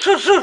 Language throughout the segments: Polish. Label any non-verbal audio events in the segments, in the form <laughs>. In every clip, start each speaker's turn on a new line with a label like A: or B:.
A: szur, szur.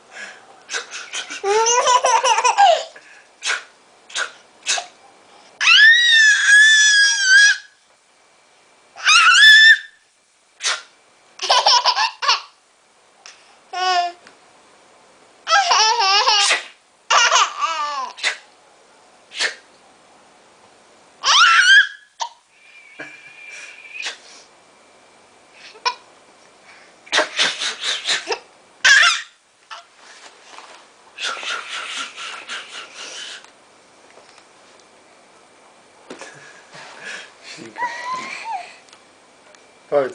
B: 있으니까. 아이,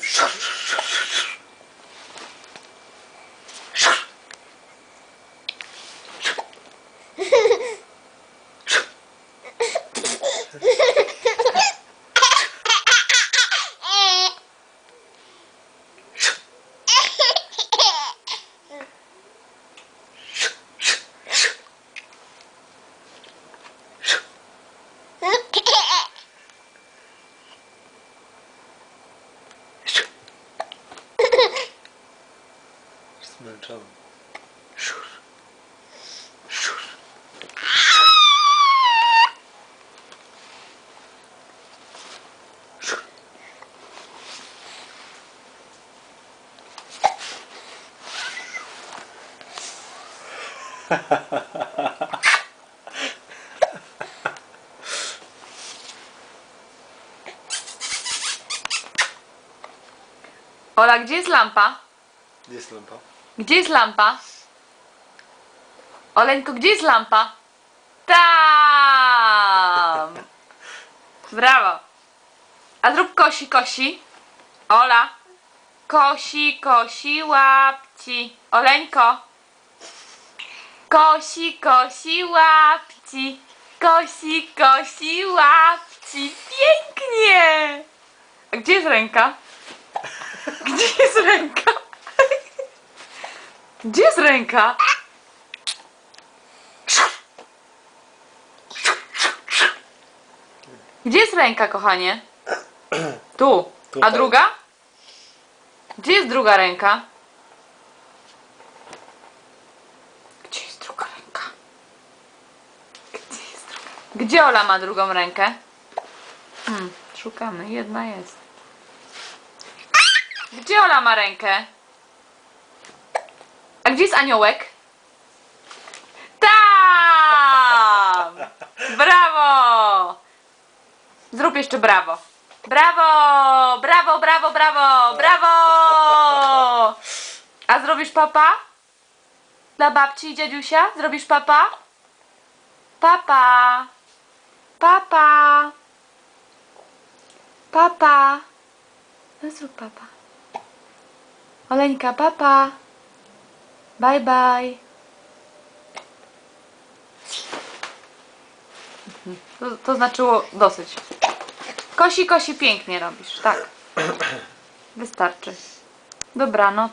B: Zmęczony. Szur. Szur. Szur.
A: Ola, gdzie jest lampa?
B: Gdzie jest lampa?
A: Gdzie jest lampa? Oleńko, gdzie jest lampa? Tam! <laughs> Brawo! A zrób kosi, kosi. Ola. Kosi, kosi, łapci. Oleńko. Kosi, kosi, łapci. Kosi, kosi, łapci. Pięknie! A gdzie jest ręka? <laughs> Gdzie jest ręka? Gdzie jest ręka? Gdzie jest ręka, kochanie? Tu. A
B: Tutaj.
A: druga? Gdzie jest druga ręka? Gdzie jest druga ręka? Gdzie jest druga? Gdzie Ola ma drugą rękę? Hmm, szukamy. Jedna jest. Gdzie Ola ma rękę? Gdzie jest aniołek? Tam! Brawo! Zrób jeszcze brawo. Brawo! Brawo, brawo, brawo! Brawo! A zrobisz papa? Dla babci i dziadusia? Zrobisz papa? Papa! Papa! Papa! No zrób papa. Oleńka, papa! Bye bye. To, to znaczyło dosyć. Kosi, kosi, pięknie robisz, tak. <clears throat> Wystarczy. Dobranoc.